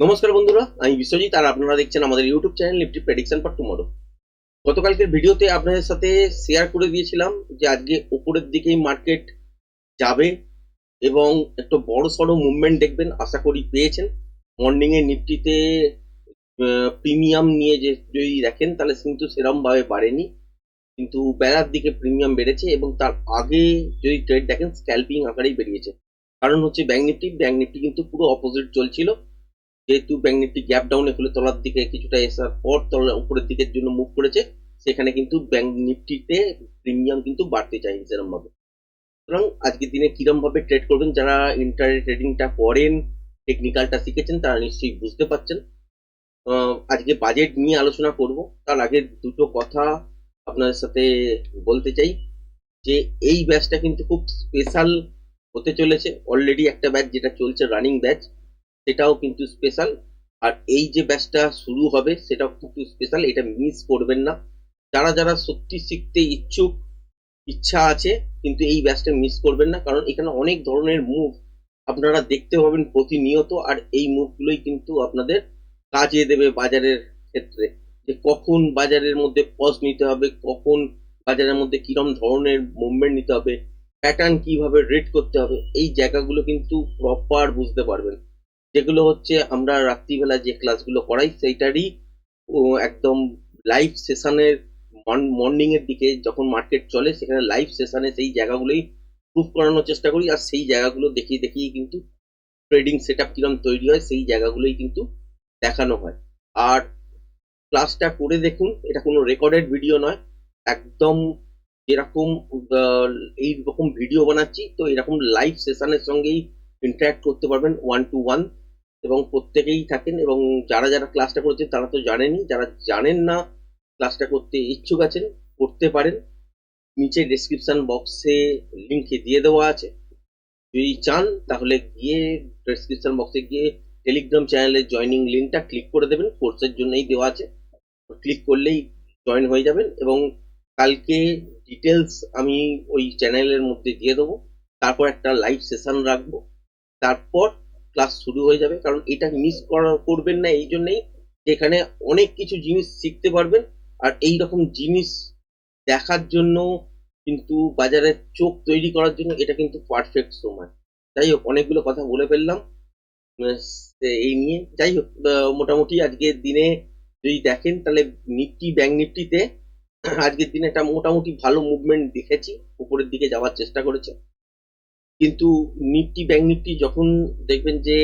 নমস্কার বন্ধুরা, আমি বিশ্বজিৎ আর আপনারা দেখছেন আমাদের YouTube channel Nifty prediction for tomorrow গতকালকের ভিডিওতে আপনাদের সাথে শেয়ার করে দিয়েছিলাম যে আজকে উপরের দিকেই মার্কেট যাবে এবং একটু বড় সড়ো মুভমেন্ট দেখবেন, আশা করি পেয়েছেন। মর্নিংয়ে নিফটিতে প্রিমিয়াম নিয়ে যে যদি দেখেন, তাহলে কিন্তু সেরম ভাবে বাড়েনি। কিন্তু বেলার দিকে প্রিমিয়াম বেড়েছে এবং তার আগে যদি ট্রেড দেখেন স্ক্যাল্পিং আকারেই বেরিয়েছে। কারণ হচ্ছে ব্যাঙ্ক নিফটি ব্যাঙ্ক নিফটি কিন্তু পুরো অপোজিট চলছিল। যেহেতু ব্যাঙ্ক নিফটি গ্যাপ ডাউনে হলে তলার দিকে কিছুটা এসার পর তলা উপরের দিকের জন্য মুভ করেছে, সেখানে কিন্তু ব্যাঙ্ক নিফটিতে প্রিমিয়াম কিন্তু বাড়তে চাই সেরকম ভাবে সুতরাং আজকের দিনে কিরম ভাবে ট্রেড করবেন, যারা ইন্টার ট্রেডিংটা করেন টেকনিক্যালটা শিখেছেন, তারা নিশ্চয়ই বুঝতে পারছেন। আজকে বাজেট নিয়ে আলোচনা করব। তার আগে দুটো কথা আপনাদের সাথে বলতে চাই যে, এই ব্যাচটা কিন্তু খুব স্পেশাল হতে চলেছে। অলরেডি একটা ব্যাচ যেটা চলছে রানিং ব্যাচ সেটাও কিন্তু স্পেশাল আর এই যে ব্যাচটা শুরু হবে, সেটাও কিন্তু স্পেশাল এটা মিস করবেন না। যারা যারা সত্যি শিখতে ইচ্ছুক, ইচ্ছা আছে, কিন্তু এই ব্যাচটা মিস করবেন না, কারণ এখানে অনেক ধরনের মুভ আপনারা দেখতে পাবেন প্রতিনিয়ত, আর এই মুভগুলোই কিন্তু আপনাদের কাজে দেবে বাজারের ক্ষেত্রে। যে কখন বাজারের মধ্যে পজ নিতে হবে, কখন বাজারের মধ্যে কিরম ধরনের মুভমেন্ট নিতে হবে প্যাটার্ন কীভাবে রেড করতে হবে, এই জায়গাগুলো কিন্তু প্রপার বুঝতে পারবেন। যেগুলো হচ্ছে আমরা রাত্রিবেলা যে ক্লাসগুলো করাই সেইটারই একদম লাইভ সেশনের মর্নিং এর দিকে যখন মার্কেট চলে সেখানে লাইভ সেশনে সেই জায়গাগুলোই প্রুফ করানোর চেষ্টা করি। আর সেই জায়গাগুলো দেখিয়ে দেখিয়ে কিন্তু ট্রেডিং সেট আপ কিরম তৈরি হয় সেই জায়গাগুলোই কিন্তু দেখানো হয়। আর ক্লাসটা করে দেখুন এটা কোনো রেকর্ডেড ভিডিও নয়। একদম যেরকম আহ, এই রকম ভিডিও বানাচ্ছি তো এরকম লাইভ সেশনের সঙ্গেই ইন্টারাক্ট করতে পারবেন ওয়ান টু ওয়ান এবং প্রত্যেকেই থাকেন এবং যারা যারা ক্লাসটা করেছেন তারা তো জানেনই, যারা জানেন না ক্লাসটা করতে ইচ্ছুক আছেন, করতে পারেন। নিচে ডেসক্রিপশন বক্সে লিঙ্কে দিয়ে দেওয়া আছে। যদি চান তাহলে গিয়ে ডেসক্রিপশন বক্সে গিয়ে টেলিগ্রাম চ্যানেলের জয়নিং লিঙ্কটা ক্লিক করে দেবেন কোর্সের জন্যই দেওয়া আছে। ক্লিক করলেই জয়েন হয়ে যাবেন এবং কালকে ডিটেলস আমি ওই চ্যানেলের মধ্যে দিয়ে দেবো। তারপর একটা লাইভ সেশন রাখব। তারপর ক্লাস শুরু হয়ে যাবে। কারণ এটা মিস করা, করবেন না এই জন্যই যে এখানে অনেক কিছু জিনিস শিখতে পারবেন। আর এই রকম জিনিস দেখার জন্য কিন্তু বাজারের চোখ তৈরি করার জন্য এটা কিন্তু পারফেক্ট সময়। যাই হোক, অনেকগুলো কথা বলে ফেললাম। এই নিয়ে। যাই হোক মোটামুটি আজকের দিনে যদি দেখেন, তাহলে নিফটি ব্যাংক নিফটিতে আজকের দিনে একটা মোটামুটি ভালো মুভমেন্ট দেখেছি। উপরের দিকে যাওয়ার চেষ্টা করেছে। কিন্তু নিফটি ব্যাংক নিফটি যখন দেখবেন যে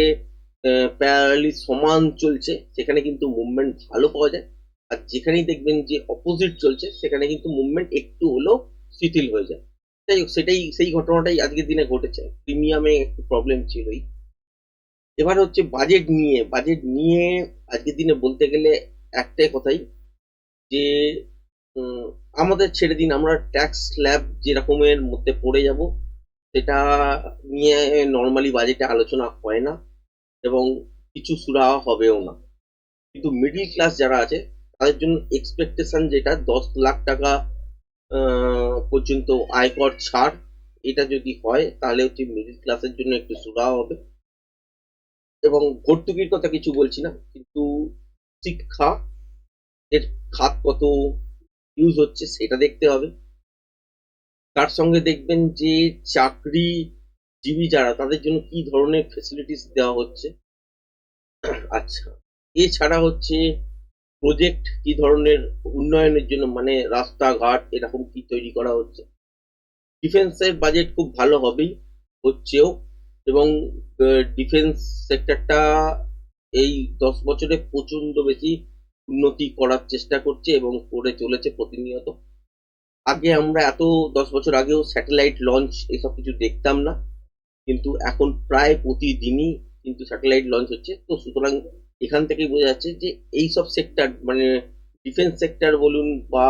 প্যারালি সমান চলছে, সেখানে কিন্তু মুভমেন্ট ভালো পাওয়া যায়। আর যেখানেই দেখবেন যে অপোজিট চলছে, সেখানে কিন্তু মুভমেন্ট একটু হলেও শিথিল হয়ে যায়। যাই হোক, সেটাই, সেই ঘটনাটাই আজকের দিনে ঘটেছে। প্রিমিয়ামে একটু প্রবলেম ছিলই। এবার হচ্ছে বাজেট নিয়ে বাজেট নিয়ে আজকের দিনে বলতে গেলে একটাই কথাই যে আমাদের ছেড়ে দিন, আমরা ট্যাক্স স্ল্যাব যেরকমের মধ্যে পড়ে যাব সেটা নিয়ে নর্মালি বাজেটে আলোচনা হয় না এবং কিছু সুরা হবেও না। কিন্তু মিডিল ক্লাস যারা আছে, তাদের জন্য এক্সপেকটেশন যেটা, দশ লাখ টাকা পর্যন্ত আয়কর ছাড়, এটা যদি হয়, তাহলে হচ্ছে মিডিল ক্লাসের জন্য একটু সুরা হবে। এবং ভর্তুকির কথা কিছু বলছি না, কিন্তু শিক্ষা এর খাত কত ইউজ হচ্ছে, সেটা দেখতে হবে। তার সঙ্গে দেখবেন যে চাকরি জীবী যারা, তাদের জন্য কি ধরনের ফেসিলিটিস দেওয়া হচ্ছে? আচ্ছা এছাড়া হচ্ছে প্রজেক্ট কি ধরনের উন্নয়নের জন্য মানে রাস্তাঘাট এরকম কি তৈরি করা হচ্ছে? ডিফেন্সের বাজেট খুব ভালো হবেই, হচ্ছেও, এবং ডিফেন্স সেক্টরটা এই দশ বছরে প্রচণ্ড বেশি উন্নতি করার চেষ্টা করছে এবং করে চলেছে প্রতিনিয়ত। আগে আমরা এত দশ বছর আগেও স্যাটেলাইট লঞ্চ এসব কিছু দেখতাম না, কিন্তু এখন প্রায় প্রতিদিনই কিন্তু স্যাটেলাইট লঞ্চ হচ্ছে। তো সুতরাং এখান থেকেই বোঝা যাচ্ছে যে এই সব সেক্টর মানে ডিফেন্স সেক্টর বলুন বা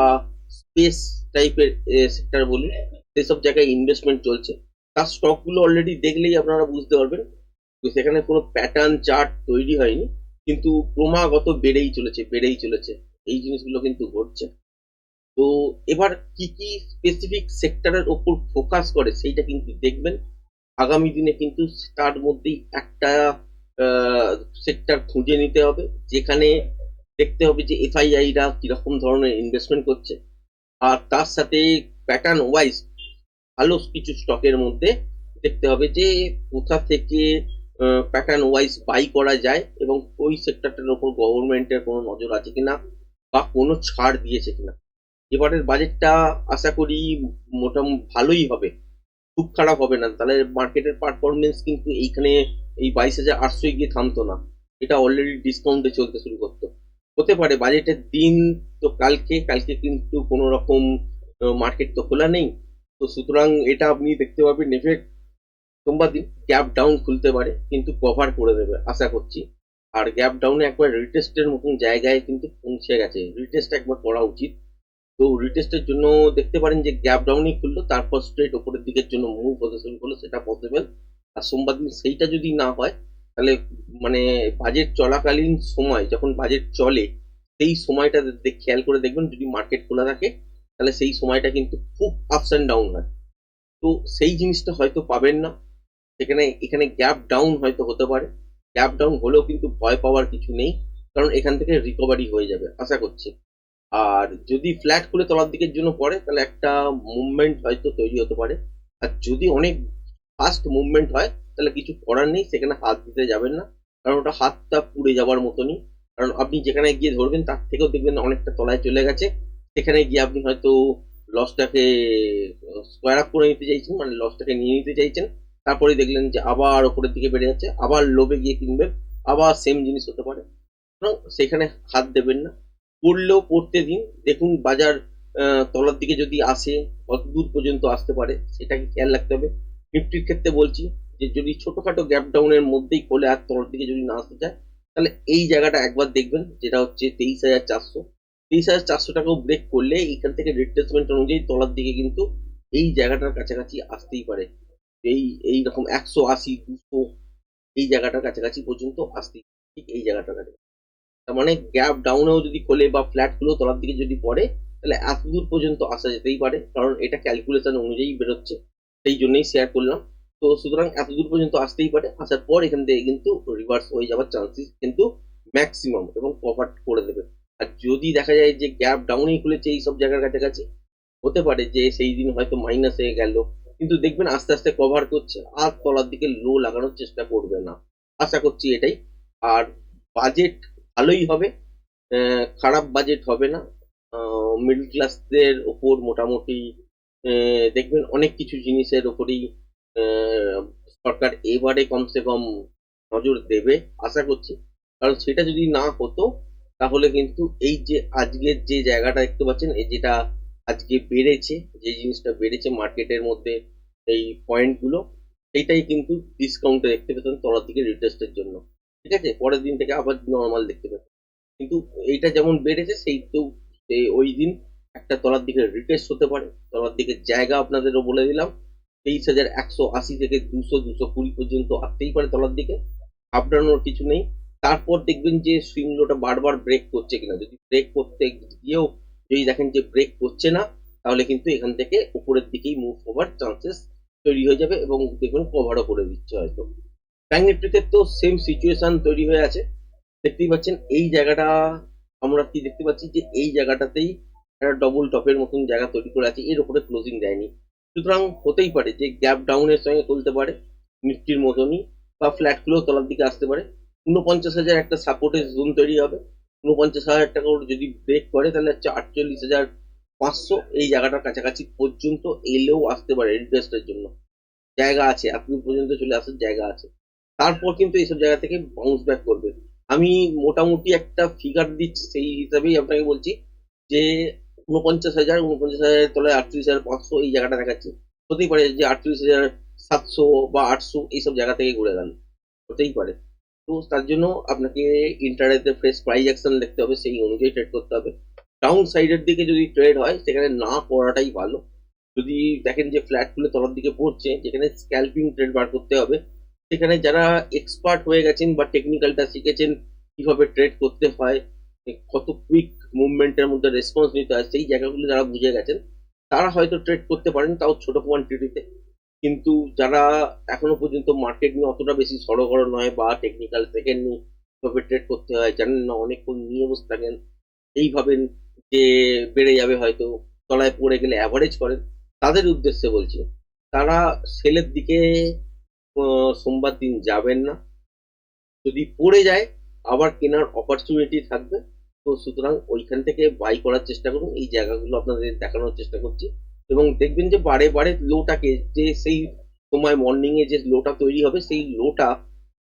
স্পেস টাইপের সেক্টর বলুন, সেসব জায়গায় ইনভেস্টমেন্ট চলছে। তার স্টকগুলো অলরেডি দেখলেই আপনারা বুঝতে পারবেন সেখানে কোনো প্যাটার্ন চার্ট তৈরি হয়নি, কিন্তু ক্রমাগত বেড়েই চলেছে বেড়েই চলেছে। এই জিনিসগুলো কিন্তু ঘটছে। তো এবার কি কি স্পেসিফিক সেক্টরের ওপর ফোকাস করে সেইটা কিন্তু দেখবেন। আগামী দিনে কিন্তু তার মধ্যেই একটা সেক্টর খুঁজে নিতে হবে, যেখানে দেখতে হবে যে এফআইআইরা কীরকম ধরনের ইনভেস্টমেন্ট করছে। আর তার সাথে প্যাটার্ন ওয়াইজ ভালো কিছু স্টকের মধ্যে দেখতে হবে যে কোথা থেকে প্যাটার্ন ওয়াইজ বাই করা যায় এবং ওই সেক্টরটার উপর গভর্নমেন্টের কোনো নজর আছে কিনা বা কোনো ছাড় দিয়েছে কিনা। এবারের বাজেটটা আশা করি মোটামুটি ভালোই হবে। খুব খারাপ হবে না। তাহলে মার্কেটের পারফরমেন্স কিন্তু এইখানে এই বাইশ হাজার আটশোয় গিয়ে থামতো না। এটা অলরেডি ডিসকাউন্টে চলতে শুরু করতো। হতে পারে বাজেটের দিন তো কালকে কালকে কিন্তু কোনো রকম মার্কেট তো খোলা নেই। তো সুতরাং এটা আপনি দেখতে পাবেন এফেক্ট সোমবার দিন গ্যাপ ডাউন খুলতে পারে, কিন্তু কভার করে দেবে, আশা করছি। আর গ্যাপ ডাউনে একবার রিটেস্টের মতন জায়গায় কিন্তু পৌঁছে গেছে। রিটেস্ট একবার করা উচিত। তো রিটেস্টের জন্য দেখতে পারেন যে গ্যাপ ডাউনই খুললো, তারপর স্ট্রেট ওপরের দিকের জন্য মুভ হতে শুরু করল, সেটা পসিবল আর সোমবার দিন সেইটা যদি না হয়, তাহলে মানে বাজেট চলাকালীন সময়, যখন বাজেট চলে, সেই সময়টা খেয়াল করে দেখবেন যদি মার্কেট খোলা থাকে, তাহলে সেই সময়টা কিন্তু খুব আপস অ্যান্ড ডাউন হয়। তো সেই জিনিসটা হয়তো পাবেন না। সেখানে এখানে গ্যাপ ডাউন হয়তো হতে পারে। গ্যাপ ডাউন হলেও কিন্তু ভয় পাওয়ার কিছু নেই, কারণ এখান থেকে রিকভারি হয়ে যাবে, আশা করছি। আর যদি ফ্ল্যাট খুলে তলার দিকের জন্য পড়ে, তাহলে একটা মুভমেন্ট হয়তো তৈরি হতে পারে। আর যদি অনেক ফাস্ট মুভমেন্ট হয়, তাহলে কিছু করার নেই, সেখানে হাত দিতে যাবেন না। কারণ ওটা হাতটা পুড়ে যাওয়ার মতনই। কারণ আপনি যেখানে গিয়ে ধরবেন, তার থেকেও দেখবেন অনেকটা তলায় চলে গেছে। সেখানে গিয়ে আপনি হয়তো লসটাকে স্কোয়ার আপ করে নিতে চাইছেন মানে লসটাকে নিয়ে নিতে চাইছেন। তারপরে দেখলেন যে আবার ওপরের দিকে বেড়ে যাচ্ছে, আবার লোভে গিয়ে কিনবেন, আবার সেম জিনিস হতে পারে। সেখানে হাত দেবেন না। পড়লেও পড়তে দিন। দেখুন, বাজার তলার দিকে যদি আসে কত দূর পর্যন্ত আসতে পারে, সেটাকে খেয়াল রাখতে হবে। নিফটির ক্ষেত্রে বলছি যে, যদি ছোটখাটো গ্যাপ ডাউনের মধ্যেই খোলে আর তলার দিকে যদি না আসতে চায়, তাহলে এই জায়গাটা একবার দেখবেন, যেটা হচ্ছে তেইশ হাজার চারশো। তেইশ হাজার চারশো টাকাও ব্রেক করলে এইখান থেকে রিট্রেসমেন্ট অনুযায়ী তলার দিকে কিন্তু এই জায়গাটার কাছাকাছি আসতেই পারে। এই এই রকম একশো আশি, দুশো, এই জায়গাটার কাছাকাছি পর্যন্ত আসতেই ঠিক এই জায়গাটার কাছে তার মানে গ্যাপ ডাউনেও যদি খোলে বা ফ্ল্যাটগুলো তলার দিকে যদি পড়ে, তাহলে এত দূর পর্যন্ত আসা যেতেই পারে। কারণ এটা ক্যালকুলেশন অনুযায়ী বেরোচ্ছে। সেই জন্যই শেয়ার করলাম। তো সুতরাং এত দূর পর্যন্ত আসতেই পারে। আসার পর এখান থেকে কিন্তু রিভার্স হয়ে যাওয়ার চান্সেস কিন্তু ম্যাক্সিমাম এবং কভার করে দেবে। আর যদি দেখা যায় যে গ্যাপ ডাউনেই খুলেছে এই সব জায়গার কাছাকাছি, হতে পারে যে সেই দিন হয়তো মাইনাস হয়ে গেল। কিন্তু দেখবেন আস্তে আস্তে কভার করছে। আর তলার দিকে লো লাগানোর চেষ্টা করবে না। আশা করছি এটাই। আর বাজেট ভালোই হবে। খারাপ বাজেট হবে না। মিডল ক্লাসদের ওপর মোটামুটি দেখবেন অনেক কিছু জিনিসের ওপরই সরকার এবারে কমসে কম নজর দেবে, আশা করছি। কারণ সেটা যদি না হতো, তাহলে কিন্তু এই যে আজকের যে জায়গাটা দেখতে পাচ্ছেন, এই যেটা আজকে বেড়েছে, যে জিনিসটা বেড়েছে মার্কেটের মধ্যে, এই পয়েন্টগুলো সেইটাই কিন্তু ডিসকাউন্টে দেখতে পেতেন তলার দিকে রিটেস্টের জন্য। ঠিক আছে? পরের দিন থেকে আবার নর্মাল দেখতে পেতেন কিন্তু এইটা যেমন বেড়েছে, সেই তো ওই দিন একটা তলার দিকে রিটেস্ট হতে পারে। তলার দিকে জায়গা আপনাদেরও বলে দিলাম। তেইশ হাজার একশো আশি থেকে দুশো দুশো কুড়ি পর্যন্ত আসতেই পারে তলার দিকে। ঘাবড়ানোর কিছু নেই। তারপর দেখবেন যে সুইংলোটা বারবার ব্রেক করছে কিনা। যদি ব্রেক করতে গিয়েও, যদি দেখেন যে ব্রেক করছে না, তাহলে কিন্তু এখান থেকে উপরের দিকেই মুভ হওয়ার চান্সেস তৈরি হয়ে যাবে এবং দেখবেন কভারও করে দিচ্ছে হয়তো। ব্যাঙ্ক তো সেম সিচুয়েশন তৈরি হয়ে আছে। দেখতেই পাচ্ছেন, এই জায়গাটা আমরা কি দেখতে পাচ্ছি যে, এই জায়গাটাতেই একটা ডবল টপের মতন জায়গা তৈরি করে আছে, এর উপরে ক্লোজিং দেয়নি। সুতরাং হতেই পারে যে গ্যাপ ডাউনের সঙ্গে তুলতে পারে নিফটির মতনই, বা ফ্ল্যাটগুলো তলার দিকে আসতে পারে। উনপঞ্চাশ হাজার একটা সাপোর্টের জোন তৈরি হবে। উনপঞ্চাশ হাজার টাকা করে যদি ব্রেক করে, তাহলে হচ্ছে আটচল্লিশ হাজার পাঁচশো এই জায়গাটার কাছাকাছি পর্যন্ত এলেও আসতে পারে ইনভেস্টের জন্য। জায়গা আছে, এতদূর পর্যন্ত চলে আসার জায়গা আছে। তারপর কিন্তু এইসব জায়গা থেকে বাউন্স ব্যাক করবে। আমি মোটামুটি একটা ফিগার দিচ্ছি, সেই হিসাবেই আপনাকে বলছি যে উনপঞ্চাশ হাজার উনপঞ্চাশ হাজারের তলায় আটত্রিশ হাজার পাঁচশো এই জায়গাটা দেখাচ্ছে। হতেই পারে যে আটত্রিশ হাজার সাতশো বা আটশো এইসব জায়গা থেকে ঘুরে গেল হতেই পারে। তো তার জন্য আপনাকে ইন্টারনেটে ফ্রেশ প্রাইস অ্যাকশন দেখতে হবে, সেই অনুযায়ী ট্রেড করতে হবে। ডাউন সাইডের দিকে যদি ট্রেড হয়, সেখানে না করাটাই ভালো। যদি দেখেন যে ফ্ল্যাট খুলে তলার দিকে পড়ছে, যেখানে স্ক্যালপিং ট্রেড বার করতে হবে সেখানে যারা এক্সপার্ট হয়ে গেছেন বা টেকনিক্যালটা শিখেছেন, কীভাবে ট্রেড করতে হয়, কত কুইক মুভমেন্টের মধ্যে রেসপন্স নিতে হয়, সেই জায়গাগুলো যারা বুঝে গেছেন, তারা হয়তো ট্রেড করতে পারেন তাও ছোট কোয়ান্টিটিতে কিন্তু যারা এখনও পর্যন্ত মার্কেট নিয়ে অতটা বেশি সড়গড় নয় বা টেকনিক্যাল সেকেন্ড নিয়ে কীভাবে ট্রেড করতে হয়, জানেন না, অনেকক্ষণ নিয়ে বসে থাকেন, এই ভাবেন যে বেড়ে যাবে হয়তো, তলায় পড়ে গেলে অ্যাভারেজ করেন, তাদের উদ্দেশ্যে বলছি, তারা সেলের দিকে সোমবার দিন যাবেন না। যদি পড়ে যায়, আবার কেনার অপরচুনিটি থাকবে, তো সুতরাং ওইখান থেকে বাই করার চেষ্টা করুন। এই জায়গাগুলো আপনাদের দেখানোর চেষ্টা করছি। এবং দেখবেন যে বারে বারে লোটাকে যে সেই সময় মর্নিং এ যে লোটা তৈরি হবে, সেই লোটা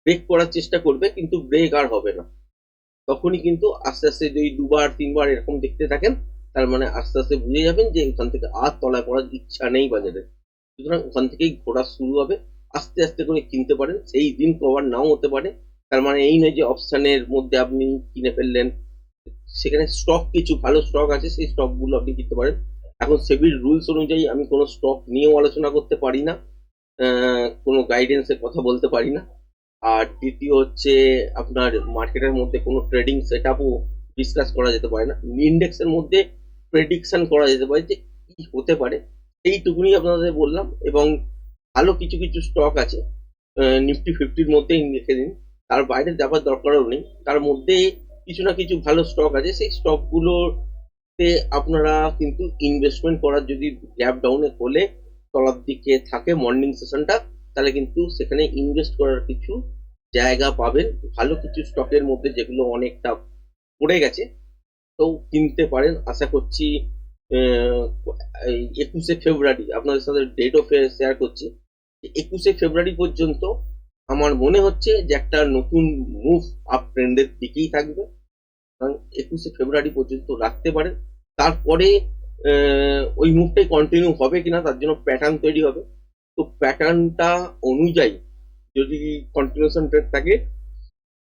ব্রেক করার চেষ্টা করবে, কিন্তু ব্রেক আর হবে না। তখনই কিন্তু আস্তে আস্তে যদি দুবার, তিনবার এরকম দেখতে থাকেন, তার মানে আস্তে আস্তে বুঝে যাবেন যে ওখান থেকে আর তলায় পড়ার ইচ্ছা নেই বাজারে। সুতরাং ওখান থেকেই ঘোরা শুরু হবে। আস্তে আস্তে করে কিনতে পারেন। সেই দিন কভার নাও হতে পারে। তার মানে এই নয় যে অপশানের মধ্যে আপনি কিনে ফেললেন। সেখানে স্টক কিছু ভালো স্টক আছে, সেই স্টকগুলো আপনি কিনতে পারেন। এখন সেবির রুলস অনুযায়ী আমি কোনো স্টক নিয়েও আলোচনা করতে পারি না। কোনো গাইডেন্সের কথা বলতে পারি না। আর দ্বিতীয় হচ্ছে আপনার মার্কেটের মধ্যে কোনো ট্রেডিং সেট আপও ডিসকাস করা যেতে পারে না। ইন্ডেক্সের মধ্যে প্রেডিকশন করা যেতে পারে যে কি হতে পারে। এইটুকুনি আপনাদের বললাম এবং ভালো কিছু কিছু স্টক আছে। নিফটি ফিফটির মধ্যেই রেখে দিন। তার বাইরে যাবার দরকারও নেই। তার মধ্যে কিছু না কিছু ভালো স্টক আছে। সেই স্টকগুলোতে আপনারা কিন্তু ইনভেস্টমেন্ট করার যদি গ্যাপ ডাউনে হলে, তলার দিকে থাকে মর্নিং সেশনটা তাহলে কিন্তু সেখানে ইনভেস্ট করার কিছু জায়গা পাবেন। ভালো কিছু স্টকের মধ্যে যেগুলো অনেকটা পড়ে গেছে, তো কিনতে পারেন। আশা করছি একুশে ফেব্রুয়ারি আপনাদের সাথে ডেটও শেয়ার করছি। একুশে ফেব্রুয়ারি পর্যন্ত আমার মনে হচ্ছে যে একটা নতুন মুভ আপ ট্রেন্ডের দিকেই থাকবে। একুশে ফেব্রুয়ারি পর্যন্ত রাখতে পারেন তারপরে ওই মুভটাই কন্টিনিউ হবে কিনা তার জন্য প্যাটার্ন তৈরি হবে। তো প্যাটার্নটা অনুযায়ী যদি কন্টিনিউশন ট্রেড থাকে,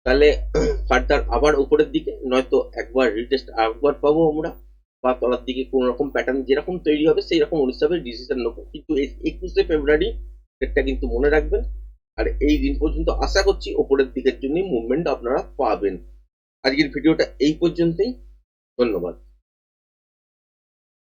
তাহলে ফার্দার আবার উপরের দিকে, নয়তো একবার রিটেস্ট একবার পাবো আমরা, বা তলার দিকে কোনো রকম প্যাটার্ন যেরকম তৈরি হবে সেই রকম হিসাবে ডিসিশন নেব। কিন্তু একুশে ফেব্রুয়ারি ডেটটা কিন্তু মনে রাখবেন। আর এই দিন পর্যন্ত আশা করছি ওপরের দিকের জন্যই মুভমেন্ট আপনারা পাবেন। আজকের ভিডিওটা এই পর্যন্তই। ধন্যবাদ।